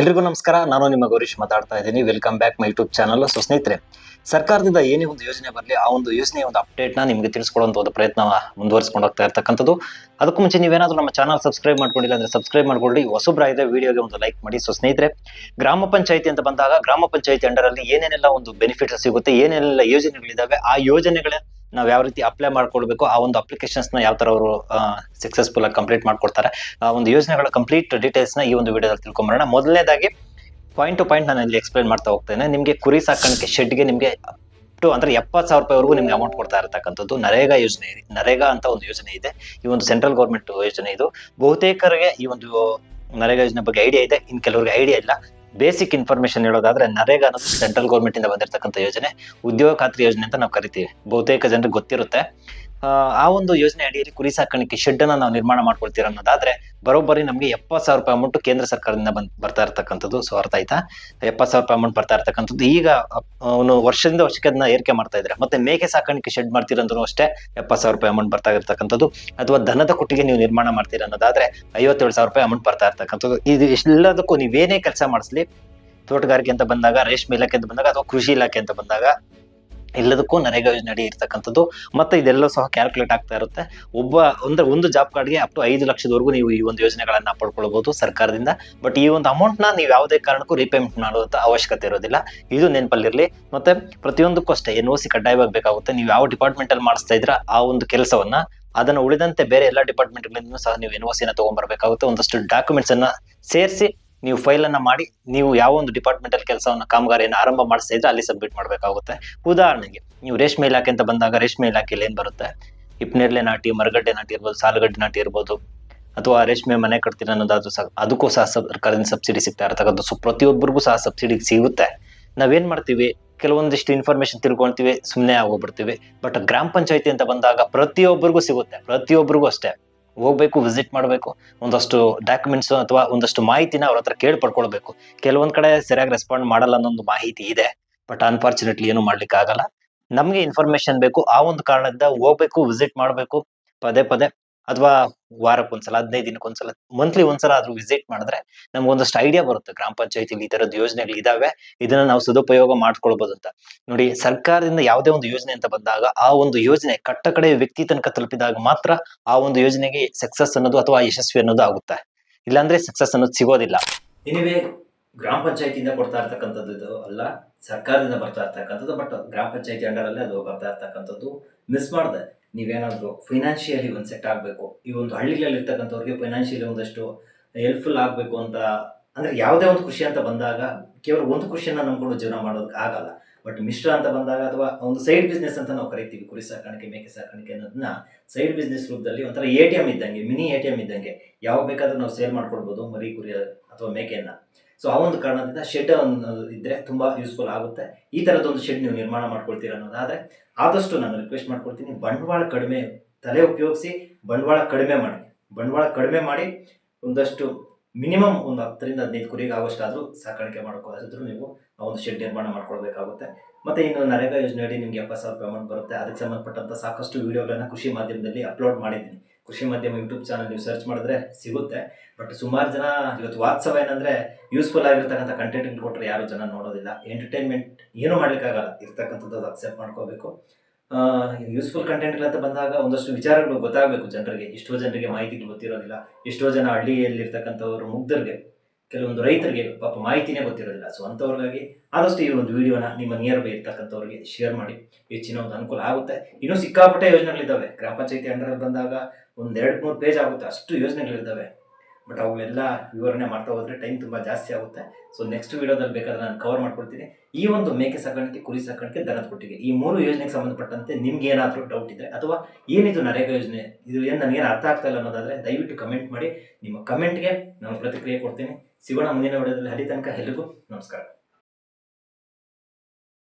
ಎಲ್ರಿಗೂ ನಮಸ್ಕಾರ. ನಾನು ನಿಮ್ಮ ಗೌರೀಶ್ ಮಾತಾಡ್ತಾ ಇದ್ದೀನಿ. Welcome back my YouTube channel so ಸ್ನೇಹಿತರೆ, ಸರ್ಕಾರದಿಂದ ಏನೇ ಒಂದು ಯೋಜನೆ ಬರಲಿ, ಆ ಒಂದು ಯೋಜನೆ ಒಂದು ಅಪ್ಡೇಟ್ನ ನಿಮಗೆ ತಿಳಿಸ್ಕೊಡುವಂಥ ಒಂದು ಪ್ರಯತ್ನ ಮುಂದುವರಿಸ್ಕೊಂಡು ಹೋಗ್ತಾ ಇರ್ತಕ್ಕಂಥದ್ದು. ಅದಕ್ಕೂ ಮುಂಚೆ ನೀವೇನಾದರೂ ನಮ್ಮ ಚಾನಲ್ ಸಬ್ಸ್ಕ್ರೈಬ್ ಮಾಡ್ಕೊಂಡಿಲ್ಲ ಅಂದರೆ ಸಬ್ಸ್ಕ್ರೈಬ್ ಮಾಡ್ಕೊಳ್ಳಿ. ಹೊಸಬ್ರಾಗಿದೆ ವಿಡಿಯೋಗೆ ಒಂದು ಲೈಕ್ ಮಾಡಿ. ಸೊ ಸ್ನೇಹಿತರೆ, ಗ್ರಾಮ ಪಂಚಾಯತಿ ಅಂತ ಬಂದಾಗ, ಗ್ರಾಮ ಪಂಚಾಯತಿ ಅಂಡರಲ್ಲಿ ಏನೇನೆಲ್ಲ ಒಂದು ಬೆನಿಫಿಟ್ಸ್ ಸಿಗುತ್ತೆ ಏನೇನೆಲ್ಲ ಯೋಜನೆಗಳಿದ್ದಾವೆ ಆ ಯೋಜನೆಗಳ ನಾವು ಯಾವ ರೀತಿ ಅಪ್ಲೈ ಮಾಡ್ಕೊಳ್ಬೇಕು ಆ ಒಂದು ಅಪ್ಲಿಕೇಶನ್ಸ್ನ ಯಾವ ತರ ಅವರು ಸಕ್ಸಸ್ಫುಲ್ ಆಗಿ ಕಂಪ್ಲೀಟ್ ಮಾಡ್ಕೊಡ್ತಾರೆ, ಆ ಒಂದು ಯೋಜನೆಗಳ ಕಂಪ್ಲೀಟ್ ಡೀಟೇಲ್ಸ್ನ ಈ ಒಂದು ವಿಡಿಯೋದಲ್ಲಿ ತಿಳ್ಕೊಂಬರೋಣ. ಮೊದಲನೇದಾಗಿ ಪಾಯಿಂಟ್ ಟು ಪಾಯಿಂಟ್ ನಾನು ಇಲ್ಲಿ ಎಕ್ಸ್ಪ್ಲೈನ್ ಮಾಡ್ತಾ ಹೋಗ್ತೇನೆ. ನಿಮಗೆ ಕುರಿ ಸಾಕಾಣಿಕೆ ಶೆಡ್ಗೆ ನಿಮಗೆ ಟು ಅಂದ್ರೆ ಎಪ್ಪತ್ತು ಸಾವಿರ ರೂಪಾಯಿವರೆಗೂ ನಿಮ್ಗೆ ಅಮೌಂಟ್ ಕೊಡ್ತಾ ಇರತಕ್ಕಂಥದ್ದು ನರೇಗಾ ಯೋಜನೆ ನರೇಗಾ ಅಂತ ಒಂದು ಯೋಜನೆ ಇದೆ. ಈ ಒಂದು ಸೆಂಟ್ರಲ್ ಗೌರ್ಮೆಂಟ್ ಯೋಜನೆ ಇದು. ಬಹುತೇಕರಿಗೆ ಈ ಒಂದು ನರೇಗಾ ಯೋಜನೆ ಬಗ್ಗೆ ಐಡಿಯಾ ಇದೆ. ಇನ್ ಕೆಲವರಿಗೆ ಐಡಿಯಾ ಇಲ್ಲ. ಬೇಸಿಕ್ ಇನ್ಫಾರ್ಮೇಶನ್ ಹೇಳೋದಾದ್ರೆ ನರೇಗಾ ಅನ್ನೋದು ಸೆಂಟ್ರಲ್ ಗೌರ್ಮೆಂಟ್ ಇಂದ ಬಂದಿರತಕ್ಕಂಥ ಯೋಜನೆ, ಉದ್ಯೋಗ ಖಾತ್ರಿ ಯೋಜನೆ ಅಂತ ನಾವು ಕರಿತೀವಿ. ಬಹುತೇಕ ಜನರಿಗೆ ಗೊತ್ತಿರುತ್ತೆ. ಆ, ಒಂದು ಯೋಜನೆ ಅಡಿಯಲ್ಲಿ ಕುರಿ ಸಾಕಾಣಿಕೆ ಶೆಡ್ ಅನ್ನ ನಾವು ನಿರ್ಮಾಣ ಮಾಡ್ಕೊಳ್ತೀರ ಅನ್ನೋದಾದ್ರೆ ಬರೋಬ್ಬರಿ ನಮಗೆ ಎಪ್ಪತ್ತು ಸಾವಿರ ರೂಪಾಯಿ ಅಮೌಂಟ್ ಕೇಂದ್ರ ಸರ್ಕಾರದಿಂದ ಬಂದ್ ಬರ್ತಾ ಇರ್ತಕ್ಕಂಥದ್ದು. ಸೊ ಅರ್ಥ ಆಯ್ತಾ? ಎಪ್ಪತ್ತು ಸಾವಿರ ರೂಪಾಯಿ ಅಮೌಂಟ್ ಬರ್ತಾ ಇರ್ತಕ್ಕಂಥದ್ದು. ಈಗ ಅವನು ವರ್ಷದಿಂದ ವರ್ಷಕ್ಕೆ ಅದನ್ನ ಏರಿಕೆ ಮಾಡ್ತಾ ಇದ್ದಾರೆ ಮತ್ತೆ ಮೇಕೆ ಸಾಕಾಣಿಕೆ ಶೆಡ್ ಮಾಡ್ತೀರಂದ್ರೂ ಅಷ್ಟೇ ಎಪ್ಪತ್ತು ಸಾವಿರ ರೂಪಾಯಿ ಅಮೌಂಟ್ ಬರ್ತಾ ಇರ್ತಕ್ಕಂಥದ್ದು. ಅಥವಾ ದನದ ಕೊಟ್ಟಿಗೆ ನೀವು ನಿರ್ಮಾಣ ಮಾಡ್ತೀರ ಅನ್ನೋದಾದ್ರೆ ಐವತ್ತೇಳು ಸಾವಿರ ರೂಪಾಯಿ ಅಮೌಂಟ್ ಬರ್ತಾ ಇರ್ತಕ್ಕಂಥದ್ದು. ಇದು ಎಲ್ಲದಕ್ಕೂ ನೀವೇನೇ ಕೆಲಸ ಮಾಡಿಸ್ಲಿ. ತೋಟಗಾರಿಕೆ ಅಂತ ಬಂದಾಗ ರೇಷ್ಮೆ ಇಲಾಖೆ ಅಂತ ಬಂದಾಗ ಅಥವಾ ಕೃಷಿ ಇಲಾಖೆ ಅಂತ ಬಂದಾಗ ಎಲ್ಲದಕ್ಕೂ ನರೇಗಾ ಯೋಜನೆ ಅಡಿ ಇರ್ತಕ್ಕಂಥದ್ದು. ಮತ್ತೆ ಇದೆಲ್ಲ ಸಹ ಕ್ಯಾಲ್ಕುಲೇಟ್ ಆಗ್ತಾ ಇರುತ್ತೆ. ಒಬ್ಬ, ಅಂದ್ರೆ ಒಂದು ಜಾಬ್ ಕಾರ್ಡ್ಗೆ ಅಪ್ ಟು ಐದು ಲಕ್ಷದವರೆಗೂ ನೀವು ಈ ಒಂದು ಯೋಜನೆಗಳನ್ನ ಪಡ್ಕೊಳ್ಬಹುದು ಸರ್ಕಾರದಿಂದ. ಬಟ್ ಈ ಒಂದು ಅಮೌಂಟ್ನ ನೀವು ಯಾವುದೇ ಕಾರಣಕ್ಕೂ ರೀಪೇಮೆಂಟ್ ಮಾಡುವಂತ ಅವಶ್ಯಕತೆ ಇರೋದಿಲ್ಲ. ಇದು ನೆನಪಲ್ಲಿರಲಿ. ಮತ್ತೆ ಪ್ರತಿಯೊಂದಕ್ಕೂ ಅಷ್ಟೇ ಎನ್ ಓ ಸಿ ಕಡ್ಡಾಯವಾಗಿ ಬೇಕಾಗುತ್ತೆ, ನೀವು ಯಾವ ಡಿಪಾರ್ಟ್ಮೆಂಟ್ ಅಲ್ಲಿ ಮಾಡಿಸ್ತಾ ಇದ್ರ ಆ ಒಂದು ಕೆಲಸವನ್ನ, ಅದನ್ನು ಉಳಿದಂತೆ ಬೇರೆ ಎಲ್ಲ ಡಿಪಾರ್ಟ್ಮೆಂಟ್ ಗಳಿಂದ ಸಹ ನೀವು ಎನ್ ಓ ಸಿನ ತಗೊಂಡ್ಬರ್ಬೇಕಾಗುತ್ತೆ ಒಂದಷ್ಟು ಡಾಕ್ಯುಮೆಂಟ್ಸ್ ಅನ್ನ ಸೇರಿಸಿ ನೀವು ಫೈಲ್ ಅನ್ನ ಮಾಡಿ, ನೀವು ಯಾವ ಒಂದು ಡಿಪಾರ್ಟ್ಮೆಂಟ್ ಅಲ್ಲಿ ಕೆಲಸವನ್ನ, ಕಾಮಗಾರಿಯನ್ನು ಆರಂಭ ಮಾಡಿಸ್ತಾ ಇದ್ರೆ ಅಲ್ಲಿ ಸಬ್ಮಿಟ್ ಮಾಡಬೇಕಾಗುತ್ತೆ. ಉದಾಹರಣೆಗೆ, ನೀವು ರೇಷ್ಮೆ ಇಲಾಖೆ ಅಂತ ಬಂದಾಗ ರೇಷ್ಮೆ ಇಲಾಖೆಯಲ್ಲಿ ಏನ್ ಬರುತ್ತೆ? ಹಿಪ್ನೇರ್ಲೆ ನಾಟಿ, ಮರಗಡ್ಡೆ ನಾಟಿ ಇರ್ಬೋದು, ಸಾಲುಗಡ್ಡೆ ನಾಟಿ ಇರ್ಬೋದು, ಅಥವಾ ರೇಷ್ಮೆ ಮನೆ ಕಟ್ತೀರ ಅನ್ನೋದಾದ್ರು ಸಹ, ಅದಕ್ಕೂ ಸಹ ಸರ್ಕಾರದಿಂದ ಸಬ್ಸಿಡಿ ಸಿಗ್ತಾ ಇರ್ತಕ್ಕಂಥ ಸೊ, ಪ್ರತಿಯೊಬ್ಬರಿಗೂ ಸಹ ಸಬ್ಸಿಡಿ ಸಿಗುತ್ತೆ. ನಾವೇನ್ ಮಾಡ್ತೀವಿ? ಕೆಲವೊಂದಿಷ್ಟು ಇನ್ಫಾರ್ಮೇಶನ್ ತಿಳ್ಕೊಳ್ತೀವಿ ಸುಮ್ಮನೆ ಆಗೋಗ್ಬಿಡ್ತೀವಿ. ಬಟ್ ಗ್ರಾಮ ಪಂಚಾಯತಿ ಅಂತ ಬಂದಾಗ ಪ್ರತಿಯೊಬ್ಬರಿಗೂ ಸಿಗುತ್ತೆ. ಪ್ರತಿಯೊಬ್ಬರಿಗೂ ಅಷ್ಟೇ. ಹೋಗ್ಬೇಕು ವಿಸಿಟ್ ಮಾಡಬೇಕು, ಒಂದಷ್ಟು ಡಾಕ್ಯುಮೆಂಟ್ಸ್ ಅಥವಾ ಒಂದಷ್ಟು ಮಾಹಿತಿನ ಅವ್ರ ಹತ್ರ ಕೇಳಿ ಪಡ್ಕೊಳ್ಬೇಕು. ಕೆಲವೊಂದ್ ಕಡೆ ಸರಿಯಾಗಿ ರೆಸ್ಪಾಂಡ್ ಮಾಡಲ್ಲ ಅನ್ನೋ ಒಂದು ಮಾಹಿತಿ ಇದೆ ಬಟ್ ಅನ್ಫಾರ್ಚುನೇಟ್ಲಿ ಏನು ಮಾಡ್ಲಿಕ್ಕೆ ಆಗಲ್ಲ ನಮಗೆ ಇನ್ಫಾರ್ಮೇಶನ್ ಬೇಕು, ಆ ಒಂದು ಕಾರಣದಿಂದ ಹೋಗ್ಬೇಕು ವಿಸಿಟ್ ಮಾಡಬೇಕು, ಪದೇ ಪದೇ. ಅಥವಾ ವಾರಕ್ಕೊಂದ್ಸಲ, ಹದಿನೈದು ದಿನಕ್ಕೊಂದ್ಸಲ ಮಂತ್ಲಿ ಒಂದ್ಸಲ ಆದ್ರೂ ವಿಸಿಟ್ ಮಾಡಿದ್ರೆ ನಮ್ಗೆ ಒಂದಷ್ಟು ಐಡಿಯಾ ಬರುತ್ತೆ. ಗ್ರಾಮ ಪಂಚಾಯತಿಲಿ ಈ ತರದ ಯೋಜನೆಗಳು ಇದಾವೆ, ಇದನ್ನ ನಾವು ಸದುಪಯೋಗ ಮಾಡ್ಕೊಳ್ಬಹುದು ಅಂತ ನೋಡಿ, ಸರ್ಕಾರದಿಂದ ಯಾವುದೇ ಒಂದು ಯೋಜನೆ ಅಂತ ಬಂದಾಗ ಆ ಒಂದು ಯೋಜನೆ ಕಟ್ಟ ಕಡೆ ವ್ಯಕ್ತಿ ತನಕ ತಲುಪಿದಾಗ ಮಾತ್ರ ಆ ಒಂದು ಯೋಜನೆಗೆ ಸಕ್ಸಸ್ ಅನ್ನೋದು ಅಥವಾ ಯಶಸ್ವಿ ಅನ್ನೋದು ಆಗುತ್ತೆ. ಇಲ್ಲಾಂದ್ರೆ ಸಕ್ಸಸ್ ಅನ್ನೋದು ಸಿಗೋದಿಲ್ಲ. ಎನಿವೇ ಗ್ರಾಮ ಪಂಚಾಯತಿಯಿಂದ ಕೊಡ್ತಾ ಇರ್ತಕ್ಕಂಥದ್ದು ಅಲ್ಲ, ಸರ್ಕಾರದಿಂದ ಬರ್ತಾ ಇರ್ತಕ್ಕಂಥದ್ದು ಬಟ್ ಗ್ರಾಮ ಪಂಚಾಯತಿ ಅಂಡರಲ್ಲೇ ಅದು ಬರ್ತಾ ಇರ್ತಕ್ಕಂಥದ್ದು ಮಿಸ್ ಮಾಡಿದೆ. ನೀವೇನಾದರೂ ಫೈನಾನ್ಷಿಯಲಿ ಒಂದು ಸೆಟ್ ಆಗಬೇಕು. ಈ ಒಂದು ಹಳ್ಳಿಗಳಲ್ಲಿ ಇರ್ತಕ್ಕಂಥವ್ರಿಗೆ ಫೈನಾನ್ಷಿಯಲಿ ಒಂದಷ್ಟು ಹೆಲ್ಪ್ಫುಲ್ ಆಗಬೇಕು ಅಂತ, ಅಂದರೆ ಯಾವುದೇ ಒಂದು ಕೃಷಿ ಅಂತ ಬಂದಾಗ ಕೇವಲ ಒಂದು ಕೃಷಿಯನ್ನು ನಂಬ್ಕೊಂಡು ಜೀವನ ಮಾಡೋದಕ್ಕೆ ಆಗಲ್ಲ. ಬಟ್ ಮಿಶ್ರ ಅಂತ ಬಂದಾಗ ಅಥವಾ ಒಂದು ಸೈಡ್ ಬಿಸ್ನೆಸ್ ಅಂತ ನಾವು ಕರಿತೀವಿ, ಕುರಿ ಸಾಕಾಣಿಕೆ, ಮೇಕೆ ಸಾಕಾಣಿಕೆ ಅನ್ನೋದನ್ನ ಸೈಡ್ ಬಿಸ್ನೆಸ್ ರೂಪದಲ್ಲಿ ಒಂಥರ ಎ ಟಿ ಎಂ ಇದ್ದಂಗೆ ಮಿನಿ ಎ ಟಿ ಎಂ ಇದ್ದಂಗೆ. ಯಾವಾಗ ಬೇಕಾದರೂ ನಾವು ಸೇಲ್ ಮಾಡ್ಕೊಡ್ಬೋದು, ಮರಿ, ಕುರಿ ಅಥವಾ ಮೇಕೆಯನ್ನ. ಸೊ ಆ ಒಂದು ಕಾರಣದಿಂದ ಶೆಡ್ ಅನ್ನೋದು ಇದ್ದರೆ ತುಂಬಾ ಯೂಸ್ಫುಲ್ ಆಗುತ್ತೆ. ಈ ತರದೊಂದು ಶೆಡ್ ನೀವು ನಿರ್ಮಾಣ ಮಾಡ್ಕೊಳ್ತೀರ ಅನ್ನೋದಾದ್ರೆ, ಆದಷ್ಟು ನಾನು ರಿಕ್ವೆಸ್ಟ್ ಮಾಡ್ಕೊಳ್ತೀನಿ ಬಂಡವಾಳ ಕಡಿಮೆ ತಲೆ ಉಪಯೋಗಿಸಿ ಬಂಡವಾಳ ಕಡಿಮೆ ಮಾಡಿ. ಬಂಡವಾಳ ಕಡಿಮೆ ಮಾಡಿ ಒಂದಷ್ಟು ಮಿನಿಮಮ್ ಒಂದು ಹತ್ತರಿಂದ ಹದಿನೈದು ಕುರಿಗೆ ಆಗುವಷ್ಟಾದರೂ ಸಾಕಾಣಿಕೆ ಮಾಡ್ಕೊಳ್ಳೋದಾದ್ರೂ ನೀವು ಆ ಒಂದು ಶೆಡ್ ನಿರ್ಮಾಣ ಮಾಡ್ಕೊಳ್ಬೇಕಾಗುತ್ತೆ. ಮತ್ತೆ ಇನ್ನು ನರೇಗಾ ಯೋಜನೆಯಡಿ ನಿಮ್ಗೆ ಎಪ್ಪತ್ತು ಸಾವಿರ ರೂಪಾಯಿ ಅಮೌಂಟ್ ಬರುತ್ತೆ. ಅದಕ್ಕೆ ಸಂಬಂಧಪಟ್ಟಂಥ ಸಾಕಷ್ಟು ವಿಡಿಯೋಗಳನ್ನ ಕೃಷಿ ಮಾಧ್ಯಮದಲ್ಲಿ ಅಪ್ಲೋಡ್ ಮಾಡಿದ್ದೀನಿ. ಕೃಷಿ ಮಾಧ್ಯಮ ಯೂಟ್ಯೂಬ್ ಚಾನಲ್ ನೀವು ಸರ್ಚ್ ಮಾಡಿದ್ರೆ ಸಿಗುತ್ತೆ. ಬಟ್ ಸುಮಾರು ಜನ ಇವತ್ತು ವಾತ್ಸವ ಏನಂದ್ರೆ ಯೂಸ್ಫುಲ್ ಆಗಿರ್ತಕ್ಕಂಥ ಕಂಟೆಂಟ್ ಕೊಟ್ಟರೆ ಯಾರು ಜನ ನೋಡೋದಿಲ್ಲ. ಎಂಟರ್ಟೈನ್ಮೆಂಟ್ ಏನೂ ಮಾಡ್ಲಿಕ್ಕಾಗಲ್ಲ. ಇರ್ತಕ್ಕಂಥದ್ದು ಅಕ್ಸೆಪ್ಟ್ ಮಾಡ್ಕೋಬೇಕು. ಯೂಸ್ಫುಲ್ ಕಂಟೆಂಟ್ ಅಂತ ಬಂದಾಗ ಒಂದಷ್ಟು ವಿಚಾರಗಳು ಗೊತ್ತಾಗಬೇಕು ಜನರಿಗೆ. ಎಷ್ಟೋ ಜನರಿಗೆ ಮಾಹಿತಿಗಳು ಗೊತ್ತಿರೋದಿಲ್ಲ. ಎಷ್ಟೋ ಜನ ಹಳ್ಳಿಯಲ್ಲಿರ್ತಕ್ಕಂಥವ್ರು, ಮುಗ್ಧರಿಗೆ ಕೆಲವೊಂದು ರೈತರಿಗೆ ಪಾಪ ಮಾಹಿತಿನೇ ಗೊತ್ತಿರೋದಿಲ್ಲ. ಸೊ ಅಂಥವ್ರಿಗಾಗಿ ಆದಷ್ಟು ಈ ಒಂದು ವಿಡಿಯೋನ ನಿಮ್ಮ ನಿಯರ್ ಬೈ ಇರ್ತಕ್ಕಂಥವ್ರಿಗೆ ಶೇರ್ ಮಾಡಿ. ಹೆಚ್ಚಿನ ಒಂದು ಅನುಕೂಲ ಆಗುತ್ತೆ. ಇನ್ನೂ ಸಿಕ್ಕಾಪಟ್ಟೆ ಯೋಜನೆಗಳಿದ್ದಾವೆ. ಗ್ರಾಮ ಪಂಚಾಯತಿ ಅಂಡರ್ ಬಂದಾಗ ಒಂದು ಎರಡು ಮೂರು ಪೇಜ್ ಆಗುತ್ತೆ. ಅಷ್ಟು ಯೋಜನೆಗಳಿದ್ದಾವೆ. ಬಟ್ ಅವುಗಳೆಲ್ಲ ವಿವರಣೆ ಮಾಡ್ತಾ ಹೋದ್ರೆ ಟೈಮ್ ತುಂಬ ಜಾಸ್ತಿ ಆಗುತ್ತೆ. ಸೊ ನೆಕ್ಸ್ಟ್ ವಿಡಿಯೋದಲ್ಲಿ ಬೇಕಾದ್ರೆ ನಾನು ಕವರ್ ಮಾಡ್ಕೊಡ್ತೀನಿ. ಈ ಒಂದು ಮೇಕೆ ಸಾಕಾಣಿಕೆ, ಕುರಿ ಸಾಕಾಣಿಕೆ ದನದ ಕೊಟ್ಟಿಗೆ. ಈ ಮೂರು ಯೋಜನೆಗೆ ಸಂಬಂಧಪಟ್ಟಂತೆ ನಿಮ್ಗೆ ಏನಾದರೂ ಡೌಟ್ ಇದ್ರೆ ಅಥವಾ ಏನಿದು ನರೇಗಾ ಯೋಜನೆ, ಇದು ಏನು ನನಗೇನು ಅರ್ಥ ಆಗ್ತಾ ಇಲ್ಲ ಅನ್ನೋದಾದ್ರೆ ದಯವಿಟ್ಟು ಕಮೆಂಟ್ ಮಾಡಿ. ನಿಮ್ಮ ಕಮೆಂಟ್ಗೆ ನಾನು ಪ್ರತಿಕ್ರಿಯೆ ಕೊಡ್ತೀನಿ. ಸಿಗೋಣ ಮುಂದಿನ ವಿಡಿಯೋದಲ್ಲಿ. ಅಲ್ಲಿ ತನಕ ಎಲ್ರಿಗೂ ನಮಸ್ಕಾರ.